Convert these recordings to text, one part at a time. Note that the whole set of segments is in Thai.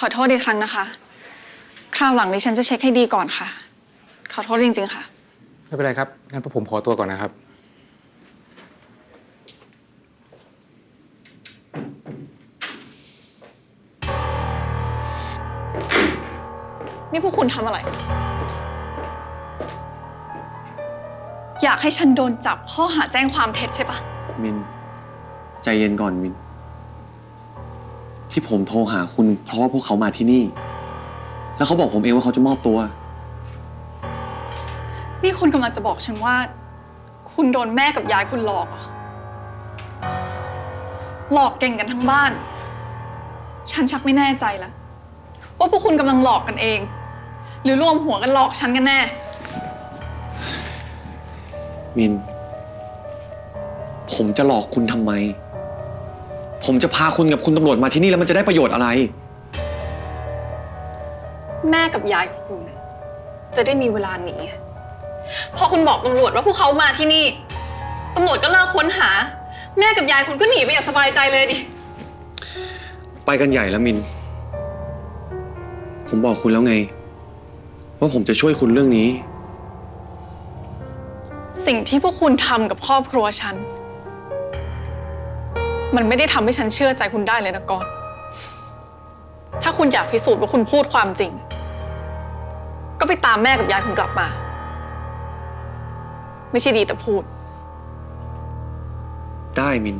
ขอโทษอีกครั้งนะคะ คราวหลังดิฉันจะเช็คให้ดีก่อนค่ะ ขอโทษจริง ๆ ค่ะ ไม่เป็นไรครับ งั้นพวกผมขอตัวก่อนนะครับ นี่พวกคุณทำอะไร อยากให้ฉันโดนจับข้อหาแจ้งความเท็จใช่ปะมิน ใจเย็นก่อนมิน ที่ผมโทรหาคุณ เพราะว่าพวกเขามาที่นี่ แล้วเขาบอกผมเองว่าเขาจะมอบตัว นี่คุณกำลังจะบอกฉันว่า คุณโดนแม่กับยายคุณหลอกเหรอหลอกเก่งกันทั้งบ้าน ฉันชักไม่แน่ใจแล้วว่าพวกคุณกำลังหลอกกันเอง หรือรวมหัวกันหลอกฉันกันแน่ มิน ผมจะหลอกคุณทำไม ผมจะพาคุณกับคุณตำรวจมาที่นี่แล้วมันจะได้ประโยชน์อะไร แม่กับยายคุณน่ะจะได้มีเวลาหนีพอคุณบอกตำรวจว่าพวกเขามาที่นี่ตำรวจก็เลิกค้นหา แม่กับยายคุณก็หนีไปอย่างสบายใจเลยดิ ไปกันใหญ่แล้วมิน ผมบอกคุณแล้วไง ว่าผมจะช่วยคุณเรื่องนี้ สิ่งที่พวกคุณทำกับครอบครัวฉัน มันไม่ได้ทำให้ฉันเชื่อใจคุณได้เลยนะกอนถ้าคุณอยากพิสูจน์ว่าคุณพูดความจริง ก็ไปตามแม่กับยายคุณกลับมา ไม่ใช่ดีแต่พูด ได้มิน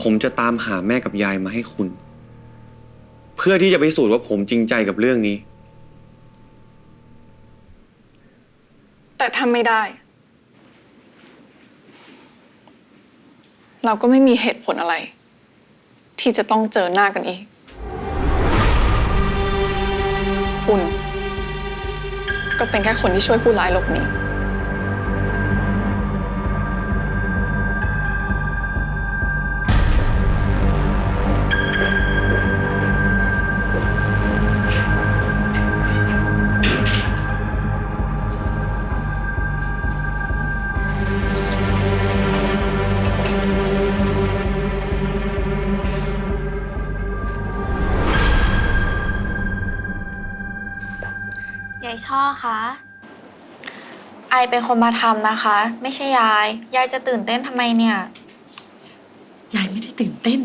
ผมจะตามหาแม่กับยายมาให้คุณ เพื่อที่จะไปพิสูจน์ว่าผมจริงใจกับเรื่องนี้ แต่ถ้าไม่ได้ เราก็ไม่มีเหตุผลอะไร ที่จะต้องเจอหน้ากันอีก คุณ ก็เป็นแค่คนที่ช่วยผู้ร้ายหลบหนี ยายช่อคะไอเป็นคนมาทำนะคะ ไม่ใช่ยาย ยายจะตื่นเต้นทำไมเนี่ย ยายไม่ได้ตื่นเต้น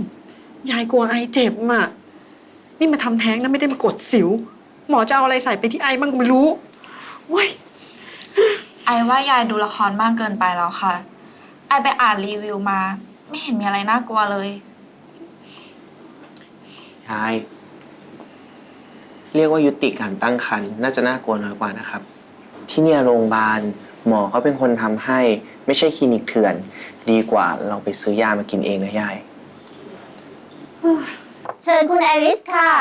ยายกลัวไอเจ็บอะ นี่มาทำแท้งนะไม่ได้มากดสิว หมอจะเอาอะไรใส่ไปที่ไอบ้างก็ไม่รู้เว้ยไอว่ายายดูละครมากเกินไปแล้วค่ะ ไอไปอ่านรีวิวมา ไม่เห็นมีอะไรน่ากลัวเลย ยาย เรียกว่ายุติการตั้งครรภ์น่าจะน่ากลัวน้อยกว่านะครับ ที่เนี่ยโรงพยาบาลหมอเขาเป็นคนทำให้ไม่ใช่คลินิกเถื่อน ดีกว่าเราไปซื้อยามากินเองนะยาย เชิญคุณไอริสค่ะ